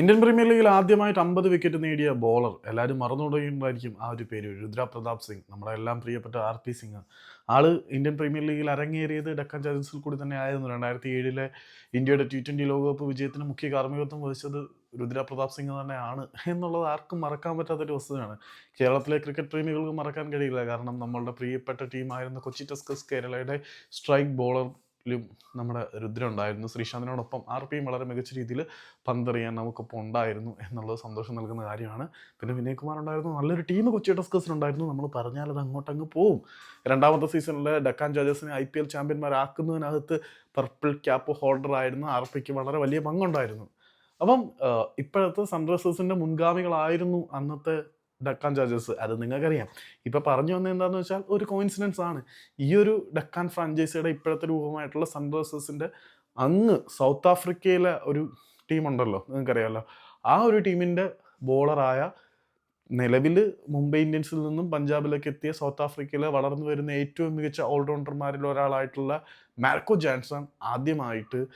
Indian premier ലീഗിൽ ആദ്യമായിട്ട് അമ്പത് വിക്കറ്റ് നേടിയ ബോളർ എല്ലാവരും മറന്നു മറന്നുകൊണ്ടിരിക്കും ആ ഒരു പേര്. രുദ്ര പ്രതാപ് സിംഗ്. നമ്മുടെ എല്ലാം പ്രിയപ്പെട്ട ആർ പി സിംഗ്. ആൾ ഇന്ത്യൻ പ്രീമിയർ ലീഗിൽ അരങ്ങേറിയത് ഡക്കൻ ചാർജൻസിൽ കൂടി തന്നെ ആയിരുന്നു രണ്ടായിരത്തി ഏഴിലെ ഇന്ത്യയുടെ ടി ട്വന്റി ലോകകപ്പ് വിജയത്തിന് മുഖ്യ കാർമ്മികത്വം വഹിച്ചത് രുദ്ര പ്രതാപ് സിംഗ് തന്നെയാണ് എന്നുള്ളത് ആർക്കും മറക്കാൻ പറ്റാത്തൊരു വസ്തുതയാണ്. കേരളത്തിലെ ക്രിക്കറ്റ് പ്രേമികൾക്ക് മറക്കാൻ കഴിയില്ല. കാരണം നമ്മളുടെ പ്രിയപ്പെട്ട ടീമായിരുന്ന കൊച്ചി ടസ്കസ് കേരളയുടെ സ്ട്രൈക്ക് ബോളറിലും നമ്മുടെ രുദ്ര ഉണ്ടായിരുന്നു ശ്രീശാന്തിനോടൊപ്പം ആർ പിയും വളരെ മികച്ച രീതിയിൽ പന്തെറിയാൻ നമുക്കൊപ്പം ഉണ്ടായിരുന്നു എന്നുള്ളത് സന്തോഷം നൽകുന്ന കാര്യമാണ്. പിന്നെ വിനയ് കുമാർ ഉണ്ടായിരുന്നു നല്ലൊരു ടീം കൊച്ചി ടസ്കേഴ്സിനുണ്ടായിരുന്നു നമ്മൾ പറഞ്ഞാൽ അത് അങ്ങോട്ടങ്ങ് പോവും. രണ്ടാമത്തെ സീസണിൽ ഡക്കാൻ ജോജേഴ്സിനെ ഐ പി എൽ ചാമ്പ്യന്മാരാക്കുന്നതിനകത്ത് പർപ്പിൾ ക്യാപ്പ് ഹോൾഡർ ആയിരുന്ന ആർ പിക്ക് വളരെ വലിയ പങ്കുണ്ടായിരുന്നു. അപ്പം ഇപ്പോഴത്തെ സൺറൈസേഴ്സിന്റെ മുൻഗാമികളായിരുന്നു അന്നത്തെ ഡക്കാൻ ജാജസ് അത് നിങ്ങൾക്കറിയാം. ഇപ്പോൾ പറഞ്ഞു വന്നത് എന്താണെന്ന് വെച്ചാൽ ഒരു കോയിൻസിഡൻസ് ആണ്. ഈ ഒരു ഡക്കാൻ ഫ്രാഞ്ചൈസിയുടെ ഇപ്പോഴത്തെ രൂപമായിട്ടുള്ള സൺറൈസേഴ്സിന്റെ അങ്ങ് സൗത്ത് ആഫ്രിക്കയിലെ ഒരു ടീമുണ്ടല്ലോ നിങ്ങൾക്കറിയാമല്ലോ ആ ഒരു ടീമിന്റെ ബോളറായ നിലവിൽ മുംബൈ ഇന്ത്യൻസിൽ നിന്നും പഞ്ചാബിലേക്ക് എത്തിയ സൗത്ത് ആഫ്രിക്കയിലെ വളർന്നു വരുന്ന ഏറ്റവും മികച്ച ഓൾറൗണ്ടർമാരിൽ ഒരാളായിട്ടുള്ള മാർക്കോ ജാൻസൺ ആദ്യമായിട്ട്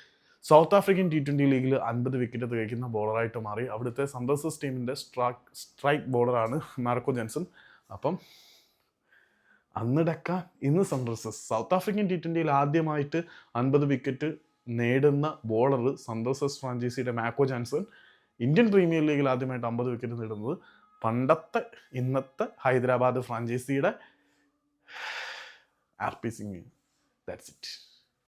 സൗത്ത് ആഫ്രിക്കൻ ടി ട്വന്റി ലീഗിൽ അൻപത് വിക്കറ്റ് തികയ്ക്കുന്ന ബോളറായിട്ട് മാറി. അവിടുത്തെ സൺറൈസേഴ്സ് ടീമിന്റെ സ്ട്രാക്ക് സ്ട്രൈക്ക് ബോളറാണ് മാർക്കോ ജെൻസൺ. അപ്പം അന്ന് ഡക്ക ഇന്ന് സൺറൈസേഴ്സ് സൗത്ത് ആഫ്രിക്കൻ ടി ട്വന്റിയിൽ ആദ്യമായിട്ട് അൻപത് വിക്കറ്റ് നേടുന്ന ബോളർ സൺറൈസേഴ്സ് ഫ്രാഞ്ചൈസിയുടെ മാക്കോ ജാൻസൺ ഇന്ത്യൻ പ്രീമിയർ ലീഗിൽ ആദ്യമായിട്ട് അമ്പത് വിക്കറ്റ് നേടുന്നത് പണ്ടത്തെ ഇന്നത്തെ Hyderabad ഫ്രാഞ്ചൈസിയുടെ R P Singh. That's it